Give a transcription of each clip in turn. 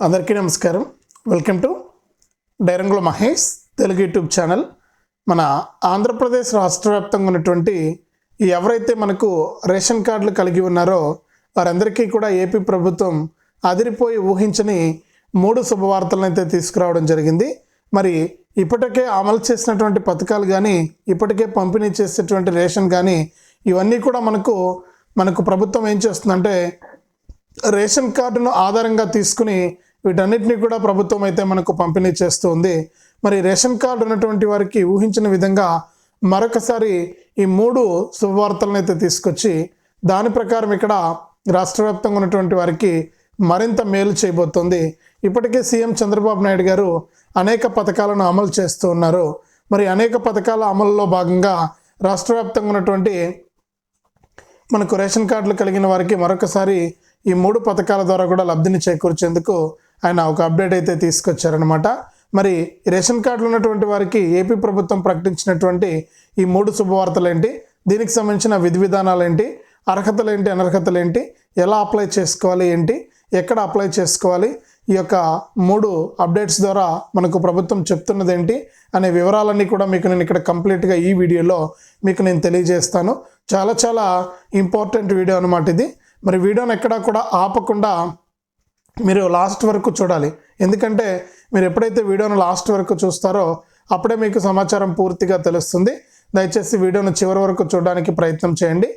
అందరికీ నమస్కారం. Welcome to డైరంగుల మహేష్ తెలుగు యూట్యూబ్ ఛానల్. మన ఆంధ్రప్రదేశ్ రాష్ట్ర వ్యాప్తంగా ఉన్నటువంటి ఎవరైతే మనకు రేషన్ కార్డులు కలిగి ఉన్నారో వారందరికీ కూడా ఏపీ ప్రభుత్వం అదిరిపోయి ఊహించని మూడు శుభవార్తలను అయితే తీసుకురావడం జరిగింది. మరి ఇప్పటికే అమలు చేసినటువంటి పథకాలు కానీ ఇప్పటికే పంపిణీ చేసేటువంటి రేషన్ కానీ ఇవన్నీ కూడా మనకు మనకు ప్రభుత్వం ఏం చేస్తుందంటే రేషన్ కార్డును ఆధారంగా తీసుకుని వీటన్నిటిని కూడా ప్రభుత్వం అయితే మనకు పంపిణీ చేస్తూ ఉంది మరి రేషన్ కార్డు ఉన్నటువంటి వారికి ఊహించిన విధంగా మరొకసారి ఈ మూడు శుభవార్తలను అయితే తీసుకొచ్చి దాని ప్రకారం ఇక్కడ రాష్ట్ర వ్యాప్తంగా ఉన్నటువంటి వారికి మరింత మేలు చేయబోతోంది. ఇప్పటికే సీఎం చంద్రబాబు నాయుడు గారు అనేక పథకాలను అమలు చేస్తూ ఉన్నారు. మరి అనేక పథకాల అమలులో భాగంగా రాష్ట్ర వ్యాప్తంగా ఉన్నటువంటి మనకు రేషన్ కార్డులు కలిగిన వారికి మరొకసారి ఈ మూడు పథకాల ద్వారా కూడా లబ్ధిని చేకూర్చేందుకు ఆయన ఒక అప్డేట్ అయితే తీసుకొచ్చారనమాట మరి రేషన్ కార్డులు ఉన్నటువంటి వారికి ఏపీ ప్రభుత్వం ప్రకటించినటువంటి ఈ మూడు శుభవార్తలు ఏంటి దీనికి సంబంధించిన విధి విధానాలు ఏంటి అర్హతలు ఏంటి అనర్హతలు ఏంటి ఎలా అప్లై చేసుకోవాలి? ఏంటి? ఎక్కడ అప్లై చేసుకోవాలి? ఈ యొక్క మూడు అప్డేట్స్ ద్వారా మనకు ప్రభుత్వం చెప్తున్నది ఏంటి అనే వివరాలన్నీ కూడా మీకు నేను ఇక్కడ కంప్లీట్గా ఈ వీడియోలో మీకు నేను తెలియజేస్తాను. చాలా చాలా ఇంపార్టెంట్ వీడియో అనమాట ఇది. మరి వీడియోని ఎక్కడా కూడా ఆపకుండా మీరు లాస్ట్ వరకు చూడాలి. ఎందుకంటే మీరు ఎప్పుడైతే వీడియోను లాస్ట్ వరకు చూస్తారో అప్పుడే మీకు సమాచారం పూర్తిగా తెలుస్తుంది. దయచేసి వీడియోను చివరి వరకు చూడడానికి ప్రయత్నం చేయండి.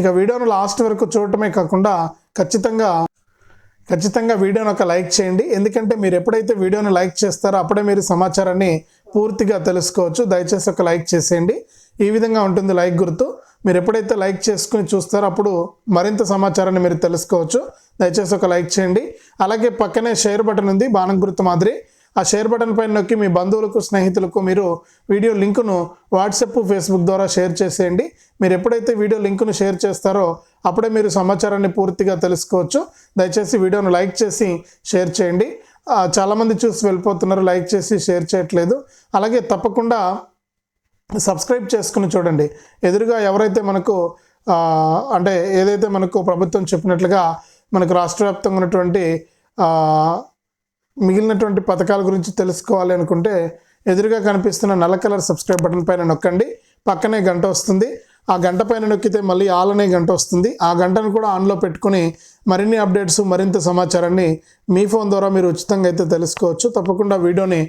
ఇక వీడియోను లాస్ట్ వరకు చూడటమే కాకుండా ఖచ్చితంగా ఖచ్చితంగా వీడియోని ఒక లైక్ చేయండి. ఎందుకంటే మీరు ఎప్పుడైతే వీడియోని లైక్ చేస్తారో అప్పుడే మీరు సమాచారాన్ని పూర్తిగా తెలుసుకోవచ్చు. దయచేసి ఒక లైక్ చేసేయండి. ఈ విధంగా ఉంటుంది లైక్ గుర్తు. మీరు ఎప్పుడైతే లైక్ చేసుకుని చూస్తారో అప్పుడు మరింత సమాచారాన్ని మీరు తెలుసుకోవచ్చు. దయచేసి ఒక లైక్ చేయండి. అలాగే పక్కనే షేర్ బటన్ ఉంది బాణం గుర్తు మాదిరి. ఆ షేర్ బటన్ పైన నొక్కి మీ బంధువులకు స్నేహితులకు మీరు వీడియో లింకును వాట్సాప్ ఫేస్బుక్ ద్వారా షేర్ చేసేయండి. మీరు ఎప్పుడైతే వీడియో లింకును షేర్ చేస్తారో అప్పుడే మీరు సమాచారాన్ని పూర్తిగా తెలుసుకోవచ్చు. దయచేసి వీడియోను లైక్ చేసి షేర్ చేయండి. చాలామంది చూసి వెళ్ళిపోతున్నారు లైక్ చేసి షేర్ చేయట్లేదు. అలాగే తప్పకుండా సబ్స్క్రైబ్ చేసుకుని చూడండి. ఎదురుగా ఎవరైతే మనకు అంటే ఏదైతే మనకు ప్రభుత్వం చెప్పినట్లుగా మనకు రాష్ట్ర వ్యాప్తంగా ఉన్నటువంటి మిగిలినటువంటి పథకాల గురించి తెలుసుకోవాలి అనుకుంటే ఎదురుగా కనిపిస్తున్న నల్ల కలర్ సబ్స్క్రైబ్ బటన్ పైన నొక్కండి. పక్కనే గంట వస్తుంది. ఆ గంట పైన నొక్కితే మళ్ళీ ఆల్ అనే గంట వస్తుంది. ఆ గంటను కూడా ఆన్లో పెట్టుకుని మరిన్ని అప్డేట్స్ మరింత సమాచారాన్ని మీ ఫోన్ ద్వారా మీరు ఉచితంగా అయితే తెలుసుకోవచ్చు. తప్పకుండా వీడియోని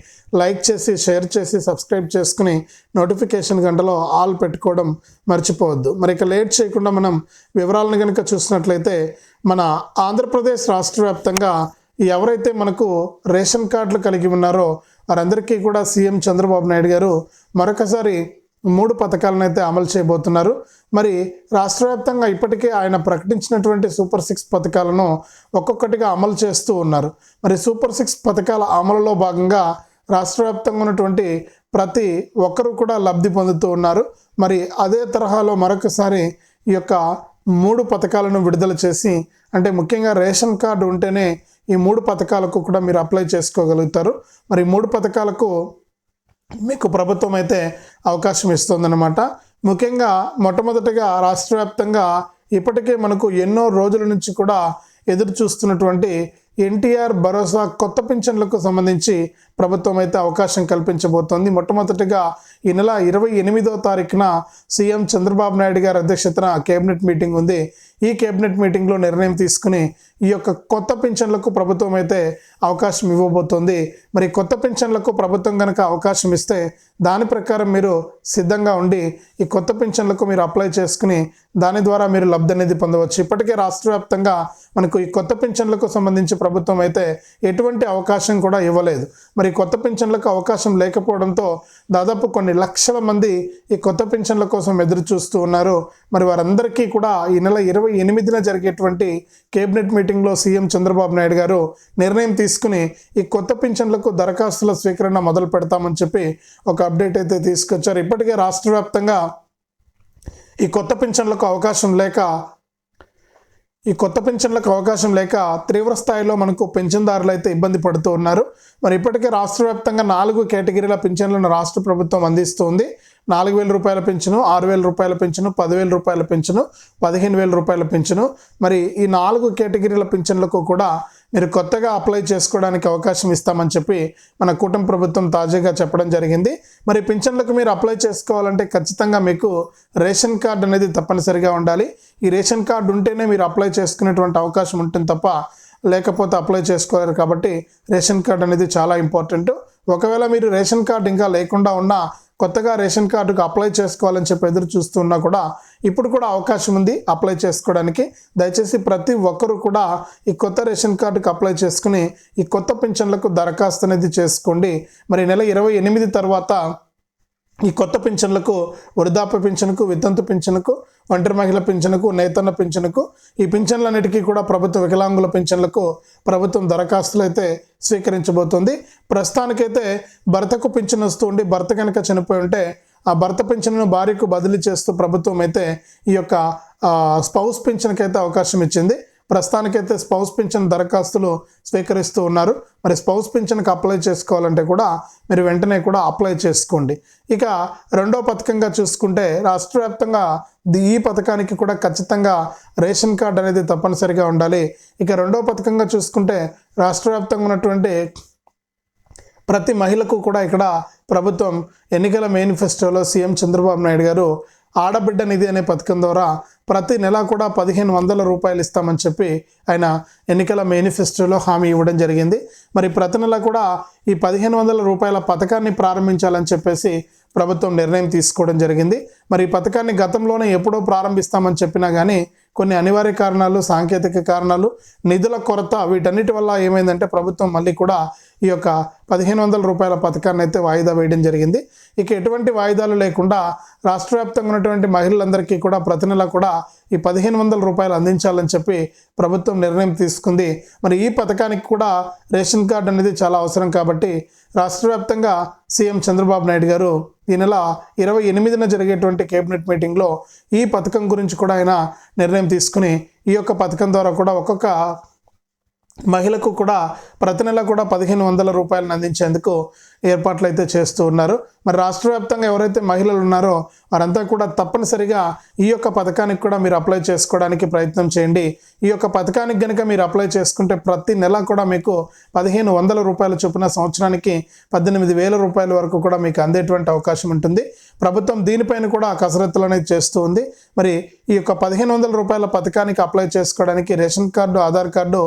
లైక్ చేసి షేర్ చేసి సబ్స్క్రైబ్ చేసుకుని నోటిఫికేషన్ గంటలో ఆల్ పెట్టుకోవడం మర్చిపోవద్దు. మరి ఇక లేట్ చేయకుండా మనం వివరాలను కనుక చూసినట్లయితే మన ఆంధ్రప్రదేశ్ రాష్ట్ర వ్యాప్తంగా ఎవరైతే మనకు రేషన్ కార్డులు కలిగి ఉన్నారో వారందరికీ కూడా సీఎం చంద్రబాబు నాయుడు గారు మరొకసారి మూడు పథకాలను అయితే అమలు చేయబోతున్నారు. మరి రాష్ట్ర వ్యాప్తంగా ఇప్పటికే ఆయన ప్రకటించినటువంటి సూపర్ సిక్స్ పథకాలను ఒక్కొక్కటిగా అమలు చేస్తూ ఉన్నారు. మరి సూపర్ సిక్స్ పథకాల అమలులో భాగంగా రాష్ట్ర వ్యాప్తంగా ఉన్నటువంటి ప్రతి ఒక్కరూ కూడా లబ్ధి పొందుతూ ఉన్నారు. మరి అదే తరహాలో మరొకసారి ఈ యొక్క మూడు పథకాలను విడుదల చేసి అంటే ముఖ్యంగా రేషన్ కార్డు ఉంటేనే ఈ మూడు పథకాలకు కూడా మీరు అప్లై చేసుకోగలుగుతారు. మరి మూడు పథకాలకు మీకు ప్రభుత్వం అయితే అవకాశం ఇస్తుందన్నమాట. ముఖ్యంగా మొట్టమొదటిగా రాష్ట్ర వ్యాప్తంగా ఇప్పటికే మనకు ఎన్నో రోజుల నుంచి కూడా ఎదురు చూస్తున్నటువంటి ఎన్టీఆర్ భరోసా కొత్త పింఛన్లకు సంబంధించి ప్రభుత్వం అయితే అవకాశం కల్పించబోతోంది. మొట్టమొదటిగా ఈ నెల ఇరవై ఎనిమిదో తారీఖున సీఎం చంద్రబాబు నాయుడు గారి అధ్యక్షతన కేబినెట్ మీటింగ్ ఉంది. ఈ కేబినెట్ మీటింగ్లో నిర్ణయం తీసుకుని ఈ యొక్క కొత్త పింఛన్లకు ప్రభుత్వం అయితే అవకాశం ఇవ్వబోతోంది. మరి కొత్త పింఛన్లకు ప్రభుత్వం కనుక అవకాశం ఇస్తే దాని ప్రకారం మీరు సిద్ధంగా ఉండి ఈ కొత్త పింఛన్లకు మీరు అప్లై చేసుకుని దాని ద్వారా మీరు లబ్ధి అనేది పొందవచ్చు. ఇప్పటికే రాష్ట్ర వ్యాప్తంగా మనకు ఈ కొత్త పింఛన్లకు సంబంధించి ప్రభుత్వం అయితే ఎటువంటి అవకాశం కూడా ఇవ్వలేదు. మరి కొత్త పింఛన్లకు అవకాశం లేకపోవడంతో దాదాపు కొన్ని లక్షల మంది ఈ కొత్త పింఛన్ల కోసం ఎదురు చూస్తూ ఉన్నారు. మరి వారందరికీ కూడా ఈ నెల ఇరవై ఎనిమిదిన జరిగేటువంటి కేబినెట్ మీటింగ్లో సీఎం చంద్రబాబు నాయుడు గారు నిర్ణయం తీసుకుని ఈ కొత్త పింఛన్లకు దరఖాస్తుల స్వీకరణ మొదలు పెడతామని చెప్పి ఒక అప్డేట్ అయితే తీసుకొచ్చారు. ఇప్పటికే రాష్ట్ర వ్యాప్తంగా ఈ కొత్త పింఛన్లకు అవకాశం లేక ఈ కొత్త పెన్షన్లకు అవకాశం లేక తీవ్ర స్థాయిలో మనకు పెన్షన్దారులు అయితే ఇబ్బంది పడుతూ ఉన్నారు. మరి ఇప్పటికే రాష్ట్ర వ్యాప్తంగా నాలుగు కేటగిరీల పింఛన్లను రాష్ట్ర ప్రభుత్వం అందిస్తుంది. నాలుగు వేల రూపాయల పెంచును ఆరు వేల రూపాయల పెంచును పదివేల రూపాయల పెంచును పదిహేను వేల రూపాయల పెంచును మరి ఈ నాలుగు కేటగిరీల పెన్షన్లకు కూడా మీరు కొత్తగా అప్లై చేసుకోవడానికి అవకాశం ఇస్తామని చెప్పి మన కూటమి ప్రభుత్వం తాజాగా చెప్పడం జరిగింది. మరి పింఛన్లకు మీరు అప్లై చేసుకోవాలంటే ఖచ్చితంగా మీకు రేషన్ కార్డు అనేది తప్పనిసరిగా ఉండాలి. ఈ రేషన్ కార్డు ఉంటేనే మీరు అప్లై చేసుకునేటువంటి అవకాశం ఉంటుంది తప్ప లేకపోతే అప్లై చేసుకోలేరు కాబట్టి రేషన్ కార్డు అనేది చాలా ఇంపార్టెంట్. ఒకవేళ మీరు రేషన్ కార్డు ఇంకా లేకుండా ఉన్నా కొత్తగా రేషన్ కార్డుకు అప్లై చేసుకోవాలని చెప్పి ఎదురు చూస్తున్నా కూడా ఇప్పుడు కూడా అవకాశం ఉంది అప్లై చేసుకోవడానికి. దయచేసి ప్రతి ఒక్కరూ కూడా ఈ కొత్త రేషన్ కార్డుకు అప్లై చేసుకుని ఈ కొత్త పింఛన్లకు దరఖాస్తు అనేది చేసుకోండి. మరి నెల ఇరవై ఎనిమిది తర్వాత ఈ కొత్త పింఛన్లకు వృద్ధాప్య పింఛన్కు వితంతు పింఛన్కు ఒంటరి మహిళ పింఛన్కు నేతన్న పింఛన్కు ఈ పింఛన్లన్నిటికీ కూడా ప్రభుత్వ వికలాంగుల పింఛన్లకు ప్రభుత్వం దరఖాస్తులు అయితే స్వీకరించబోతుంది. ప్రస్తుతానికైతే భర్తకు పింఛన్ వస్తూ ఉండి భర్త కనుక చనిపోయి ఉంటే ఆ భర్త పింఛన్ను భార్యకు బదిలీ చేస్తూ ప్రభుత్వం అయితే ఈ యొక్క స్పౌస్ పింఛన్కి అయితే అవకాశం ఇచ్చింది. ప్రస్తుతానికైతే స్పౌస్ పింఛన్ దరఖాస్తులు స్వీకరిస్తూ ఉన్నారు. మరి స్పౌస్ పింఛన్కి అప్లై చేసుకోవాలంటే కూడా మీరు వెంటనే కూడా అప్లై చేసుకోండి. ఇక రెండో పథకంగా చూసుకుంటే రాష్ట్ర వ్యాప్తంగా ఈ పథకానికి కూడా ఖచ్చితంగా రేషన్ కార్డు అనేది తప్పనిసరిగా ఉండాలి. ఇక రెండో పథకంగా చూసుకుంటే రాష్ట్ర వ్యాప్తంగా ఉన్నటువంటి ప్రతి మహిళకు కూడా ఇక్కడ ప్రభుత్వం ఎన్నికల మేనిఫెస్టోలో సీఎం చంద్రబాబు నాయుడు గారు ఆడబిడ్డ నిధి అనే పథకం ద్వారా ప్రతి నెల కూడా పదిహేను వందల రూపాయలు ఇస్తామని చెప్పి ఆయన ఎన్నికల మేనిఫెస్టోలో హామీ ఇవ్వడం జరిగింది. మరి ప్రతి నెల కూడా ఈ పదిహేను వందల రూపాయల పథకాన్ని ప్రారంభించాలని చెప్పేసి ప్రభుత్వం నిర్ణయం తీసుకోవడం జరిగింది. మరి ఈ పథకాన్ని గతంలోనే ఎప్పుడో ప్రారంభిస్తామని చెప్పినా కానీ కొన్ని అనివార్య కారణాలు సాంకేతిక కారణాలు నిధుల కొరత వీటన్నిటి వల్ల ఏమైందంటే ప్రభుత్వం మళ్ళీ కూడా ఈ యొక్క పదిహేను వందల రూపాయల పథకాన్ని అయితే వాయిదా వేయడం జరిగింది. ఇక ఎటువంటి వాయిదాలు లేకుండా రాష్ట్ర వ్యాప్తంగా ఉన్నటువంటి మహిళలందరికీ కూడా ప్రతి నెల కూడా ఈ పదిహేను వందల రూపాయలు అందించాలని చెప్పి ప్రభుత్వం నిర్ణయం తీసుకుంది. మరి ఈ పథకానికి కూడా రేషన్ కార్డు అనేది చాలా అవసరం కాబట్టి రాష్ట్ర వ్యాప్తంగా సీఎం చంద్రబాబు నాయుడు గారు ఈ నెల ఇరవై ఎనిమిదిన జరిగేటువంటి కేబినెట్ మీటింగ్లో ఈ పథకం గురించి కూడా ఆయన నిర్ణయం తీసుకుని ఈ యొక్క పథకం ద్వారా కూడా ఒక్కొక్క మహిళకు కూడా ప్రతి నెల కూడా పదిహేను వందల రూపాయలను అందించేందుకు ఏర్పాట్లు అయితే చేస్తూ ఉన్నారు. మరి రాష్ట్ర వ్యాప్తంగా ఎవరైతే మహిళలు ఉన్నారో వారంతా కూడా తప్పనిసరిగా ఈ యొక్క పథకానికి కూడా మీరు అప్లై చేసుకోవడానికి ప్రయత్నం చేయండి. ఈ యొక్క పథకానికి కనుక మీరు అప్లై చేసుకుంటే ప్రతి నెల కూడా మీకు పదిహేను వందల రూపాయల చొప్పున సంవత్సరానికి పద్దెనిమిది వేల రూపాయల వరకు కూడా మీకు అందేటువంటి అవకాశం ఉంటుంది. ప్రభుత్వం దీనిపైన కూడా కసరత్తులు అనేది చేస్తూ ఉంది. మరి ఈ యొక్క పదిహేను వందల రూపాయల పథకానికి అప్లై చేసుకోవడానికి ration card Aadhaar card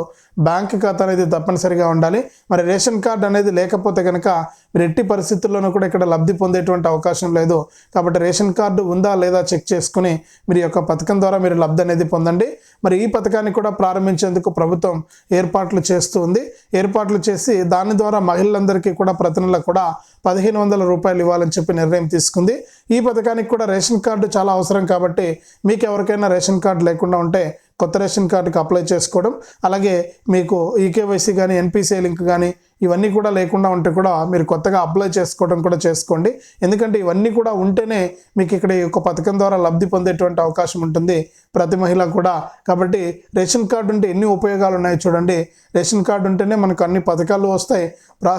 bank ఖాతా అనేది తప్పనిసరిగా ఉండాలి. మరి రేషన్ కార్డు అనేది లేకపోతే కనుక మీరు ఎట్టి పరిస్థితుల్లోనూ కూడా ఇక్కడ లబ్ధి పొందేటువంటి అవకాశం లేదు. కాబట్టి రేషన్ కార్డు ఉందా లేదా చెక్ చేసుకుని మీరు యొక్క పథకం ద్వారా మీరు లబ్ధి అనేది పొందండి. మరి ఈ పథకాన్ని కూడా ప్రారంభించేందుకు ప్రభుత్వం ఏర్పాట్లు చేస్తూ ఉంది. ఏర్పాట్లు చేసి దాని ద్వారా మహిళలందరికీ కూడా ప్రతి నెల కూడా పదిహేను వందల రూపాయలు ఇవ్వాలని చెప్పి నిర్ణయం తీసుకుంది. ఈ పథకానికి కూడా రేషన్ కార్డు చాలా అవసరం కాబట్టి మీకు ఎవరికైనా రేషన్ కార్డు లేకుండా ఉంటే కొత్త రేషన్ కార్డుకి అప్లై చేసుకోవడం అలాగే మీకు ఈకేవైసీ కానీ ఎన్పిసిఐ లింక్ కానీ ఇవన్నీ కూడా లేకుండా ఉంటే కూడా మీరు కొత్తగా అప్లై చేసుకోవడం కూడా చేసుకోండి. ఎందుకంటే ఇవన్నీ కూడా ఉంటేనే మీకు ఇక్కడ ఈ యొక్క పథకం ద్వారా లబ్ధి పొందేటువంటి అవకాశం ఉంటుంది ప్రతి మహిళ కూడా. కాబట్టి రేషన్ కార్డు ఉంటే ఎన్ని ఉపయోగాలు ఉన్నాయో చూడండి. రేషన్ కార్డు ఉంటేనే మనకు అన్ని పథకాలు వస్తాయి. రా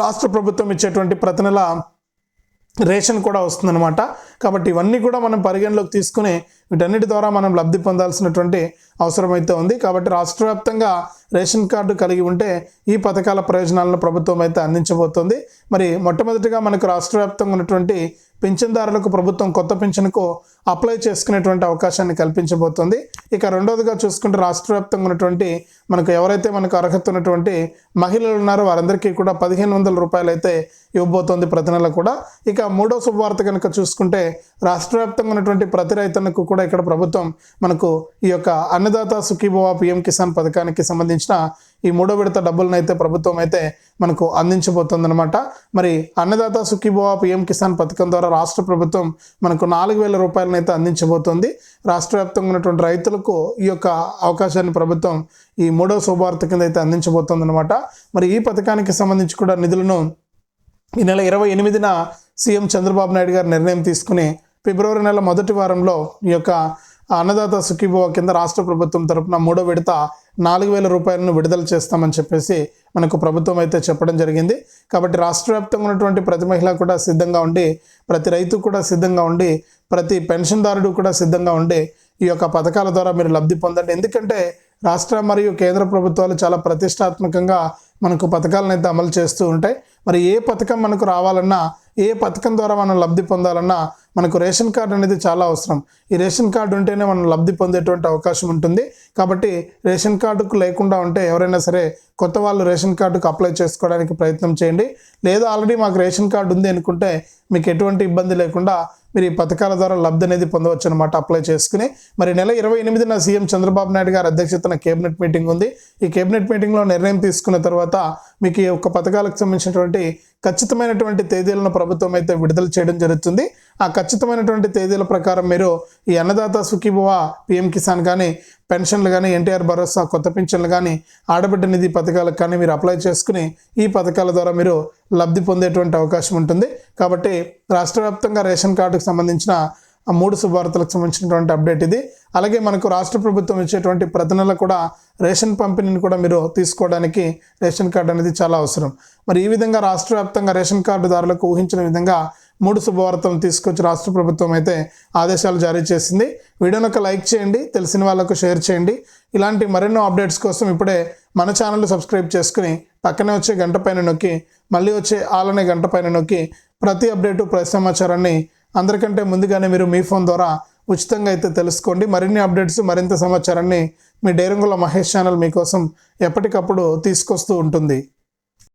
రాష్ట్ర ప్రభుత్వం ఇచ్చేటువంటి ప్రతి నెల రేషన్ కూడా వస్తుందన్నమాట. కాబట్టి ఇవన్నీ కూడా మనం పరిగణలోకి తీసుకుని వీటన్నిటి ద్వారా మనం లబ్ధి పొందాల్సినటువంటి అవసరం అయితే ఉంది. కాబట్టి రాష్ట్ర వ్యాప్తంగా రేషన్ కార్డు కలిగి ఉంటే ఈ పథకాల ప్రయోజనాలను ప్రభుత్వం అయితే అందించబోతోంది. మరి మొట్టమొదటిగా మనకు రాష్ట్ర వ్యాప్తంగా ఉన్నటువంటి పింఛన్దారులకు ప్రభుత్వం కొత్త పింఛన్కు అప్లై చేసుకునేటువంటి అవకాశాన్ని కల్పించబోతోంది. ఇక రెండవదిగా చూసుకుంటే రాష్ట్ర వ్యాప్తంగా ఉన్నటువంటి మనకు ఎవరైతే మనకు అర్హత ఉన్నటువంటి మహిళలు ఉన్నారో వారందరికీ కూడా పదిహేను వందల రూపాయలు అయితే ఇవ్వబోతోంది ప్రతి నెల కూడా. ఇక మూడో శుభవార్త కనుక చూసుకుంటే రాష్ట్ర వ్యాప్తంగా ఉన్నటువంటి ప్రతి రైతన్నకు కూడా ఇక్కడ ప్రభుత్వం మనకు ఈ యొక్క అన్నదాత సుఖీభవ పిఎం కిసాన్ పథకానికి సంబంధించిన ఈ మూడో విడత డబ్బులను అయితే ప్రభుత్వం అయితే మనకు అందించబోతుందన్నమాట. మరి అన్నదాత సుఖీభవ పిఎం కిసాన్ పథకం ద్వారా రాష్ట్ర ప్రభుత్వం మనకు నాలుగు వేల రూపాయలను అయితే అందించబోతోంది. రాష్ట్ర వ్యాప్తంగా ఉన్నటువంటి రైతులకు ఈ యొక్క అవకాశాన్ని ప్రభుత్వం ఈ మూడో శుభవార్త కింద అయితే అందించబోతోందన్నమాట. మరి ఈ పథకానికి సంబంధించి కూడా నిధులను ఈ నెల ఇరవై ఎనిమిదిన సీఎం చంద్రబాబు నాయుడు గారు నిర్ణయం తీసుకుని ఫిబ్రవరి నెల మొదటి వారంలో ఈ యొక్క అన్నదాత సుఖీభవ కింద రాష్ట్ర ప్రభుత్వం తరపున మూడో విడత నాలుగు వేల రూపాయలను విడుదల చేస్తామని చెప్పేసి మనకు ప్రభుత్వం అయితే చెప్పడం జరిగింది. కాబట్టి రాష్ట్ర వ్యాప్తంగా ఉన్నటువంటి ప్రతి మహిళ కూడా సిద్ధంగా ఉండి ప్రతి రైతు కూడా సిద్ధంగా ఉండి ప్రతి పెన్షన్దారుడు కూడా సిద్ధంగా ఉండి ఈ యొక్క పథకాల ద్వారా మీరు లబ్ధి పొందండి. ఎందుకంటే రాష్ట్ర మరియు కేంద్ర ప్రభుత్వాలు చాలా ప్రతిష్టాత్మకంగా మనకు పథకాలను అయితే అమలు చేస్తూ ఉంటాయి. మరి ఏ పథకం మనకు రావాలన్నా ఏ పథకం ద్వారా మనం లబ్ధి పొందాలన్నా మనకు రేషన్ కార్డు అనేది చాలా అవసరం. ఈ రేషన్ కార్డు ఉంటేనే మనం లబ్ధి పొందేటువంటి అవకాశం ఉంటుంది. కాబట్టి రేషన్ కార్డుకు లేకుండా ఉంటే ఎవరైనా సరే కొత్త వాళ్ళు రేషన్ కార్డుకు అప్లై చేసుకోవడానికి ప్రయత్నం చేయండి. లేదా ఆల్రెడీ మాకు రేషన్ కార్డు ఉంది అనుకుంటే మీకు ఎటువంటి ఇబ్బంది లేకుండా మీరు ఈ పథకాల ద్వారా లబ్ధి అనేది పొందవచ్చు అనమాట అప్లై చేసుకుని మరి నెల ఇరవై ఎనిమిదిన సీఎం చంద్రబాబు నాయుడు గారి అధ్యక్షతన కేబినెట్ మీటింగ్ ఉంది. ఈ కేబినెట్ మీటింగ్లో నిర్ణయం తీసుకున్న తర్వాత మీకు ఈ యొక్క పథకాలకు సంబంధించినటువంటి ఖచ్చితమైనటువంటి తేదీలను ప్రభుత్వం అయితే విడుదల చేయడం జరుగుతుంది. ఆ ఖచ్చితమైనటువంటి తేదీల ప్రకారం మీరు ఈ అన్నదాత సుఖీభవ పిఎం కిసాన్ కానీ పెన్షన్లు కానీ ఎన్టీఆర్ భరోసా కొత్త పెన్షన్లు కానీ ఆడబిడ్డ నిధి పథకాలకు కానీ మీరు అప్లై చేసుకుని ఈ పథకాల ద్వారా మీరు లబ్ధి పొందేటువంటి అవకాశం ఉంటుంది. కాబట్టి రాష్ట్ర వ్యాప్తంగా రేషన్ కార్డుకు సంబంధించిన ఆ మూడు శుభార్తలకు సంబంధించినటువంటి అప్డేట్ ఇది. అలాగే మనకు రాష్ట్ర ప్రభుత్వం ఇచ్చేటువంటి ప్రతి నెల కూడా రేషన్ పంపిణీని కూడా మీరు తీసుకోవడానికి రేషన్ కార్డు అనేది చాలా అవసరం. మరి ఈ విధంగా రాష్ట్ర వ్యాప్తంగా రేషన్ కార్డుదారులకు ఊహించిన విధంగా మూడు శుభవార్తలను తీసుకొచ్చి రాష్ట్ర ప్రభుత్వం అయితే ఆదేశాలు జారీ చేసింది. వీడియోని ఒక లైక్ చేయండి తెలిసిన వాళ్ళకు షేర్ చేయండి. ఇలాంటి మరెన్నో అప్డేట్స్ కోసం ఇప్పుడే మన ఛానల్ సబ్స్క్రైబ్ చేసుకుని పక్కనే వచ్చే గంట పైన నొక్కి మళ్ళీ వచ్చే ఆలనే గంట పైన నొక్కి ప్రతి అప్డేటు ప్రతి సమాచారాన్ని అందరికంటే ముందుగానే మీరు మీ ఫోన్ ద్వారా ఉచితంగా అయితే తెలుసుకోండి. మరిన్ని అప్డేట్స్ మరింత సమాచారాన్ని మీ డైరంగుల మహేష్ ఛానల్ మీకోసం ఎప్పటికప్పుడు తీసుకొస్తూ ఉంటుంది.